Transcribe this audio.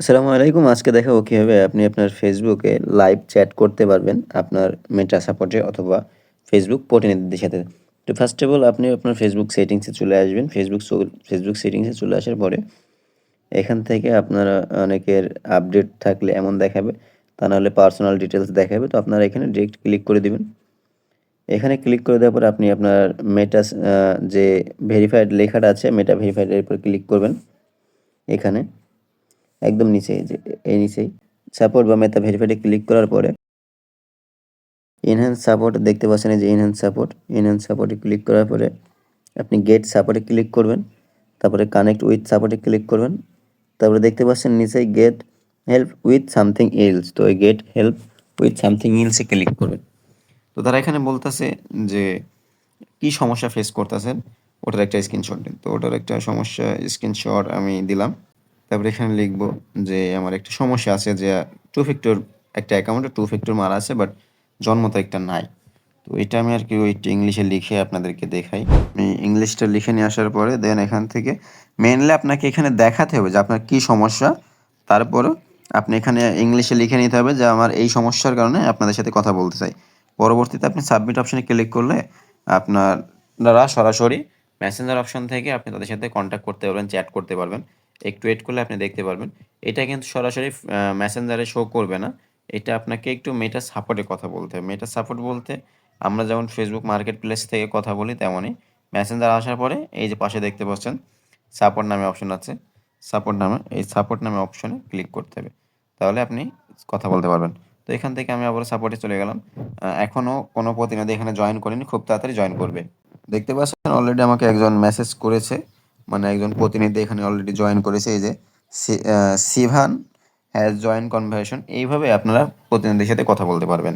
আসসালামু আলাইকুম। আজকে দেখাবো কীভাবে আপনি আপনার ফেসবুকে লাইভ চ্যাট করতে পারবেন আপনার মেটা সাপোর্টে অথবা ফেসবুক প্রতিনিধিদের সাথে। তো ফার্স্ট অফ অল আপনি আপনার ফেসবুক সেটিংসে চলে আসবেন। ফেসবুক ফেসবুক সেটিংসে চলে আসার পরে এখান থেকে আপনারা অনেকের আপডেট থাকলে এমন দেখাবে, তা নাহলে পার্সোনাল ডিটেলস দেখাবে। তো আপনারা এখানে ডিরেক্ট ক্লিক করে দিবেন। এখানে ক্লিক করে দেওয়ার পরে আপনি আপনার মেটা যে ভেরিফাইড লেখাটা আছে মেটা ভেরিফাইড এর উপর ক্লিক করবেন। এখানে একদম নিচে, যে এই নিচেই। সাপোর্ট বা মেটা ভেরিফাইড ক্লিক করার পরে এনহ্যান্স সাপোর্ট দেখতে পাচ্ছেন যে এনহ্যান্স সাপোর্ট এনহ্যান্স সাপোর্টে ক্লিক করার পরে আপনি গেট সাপোর্টে ক্লিক করবেন। তারপরে কানেক্ট উইথ সাপোর্টে ক্লিক করবেন। তারপরে দেখতে পাচ্ছেন নিচে get help with something else তো এই গেট হেল্প উইথ সামথিং এলসে ক্লিক করবেন। তো তারা এখানে বলতেছে যে কি সমস্যা ফেস করতেছেন, ওটার একটা স্ক্রিনশট দিন। তো ওটার একটা সমস্যা স্ক্রিনশট আমি দিলাম। তারপরে এখানে লিখব যে আমার একটা সমস্যা আছে যে টু ফ্যাক্টর একটা অ্যাকাউন্টে টু ফ্যাক্টর মারা আছে বাট জন্ম তারিখটা নাই। তো এটা আমি আর কি ওই ইংলিশে লিখে আপনাদেরকে দেখাই। আমি ইংলিশটা লিখে নিয়ে আসার পরে দেন এখান থেকে মেনলি আপনাকে এখানে দেখাতে হবে যে আপনার কি সমস্যা। তারপরে আপনি এখানে ইংলিশে লিখে নিতে হবে যে আমার এই সমস্যার কারণে আপনাদের সাথে কথা বলতে চাই। পরবর্তীতে আপনি সাবমিট অপশানে ক্লিক করলে আপনারা সরাসরি মেসেঞ্জার অপশন থেকে আপনি তাদের সাথে কন্ট্যাক্ট করতে পারবেন চ্যাট করতে পারবেন। একটু ওয়েট করলে আপনি দেখতে পারবেন। এটা কিন্তু সরাসরি মেসেঞ্জারে শো করবে না। এটা আপনাকে একটু মেটা সাপোর্টে কথা বলতে হবে। মেটা সাপোর্ট বলতে আমরা যেমন ফেসবুক মার্কেট প্লেস থেকে কথা বলি তেমনই মেসেঞ্জার আসার পরে এই যে পাশে দেখতে পাচ্ছেন সাপোর্ট নামে অপশন আছে। সাপোর্ট নামে, এই সাপোর্ট নামে অপশনে ক্লিক করতে হবে। তাহলে আপনি কথা বলতে পারবেন। তো এখান থেকে আমি আবার সাপোর্টে চলে গেলাম। এখনও কোনো প্রতিনিধি এখানে জয়েন করেনি, খুব তাড়াতাড়ি জয়েন করবে। দেখতে পাচ্ছেন অলরেডি আমাকে একজন মেসেজ করেছে। মানে একজন প্রতিনিধি এখানে অলরেডি জয়েন করেছে, এই যে সিভান হ্যাজ জয়েন কনভারসেশন এইভাবে আপনারা প্রতিনিধির সাথে কথা বলতে পারবেন।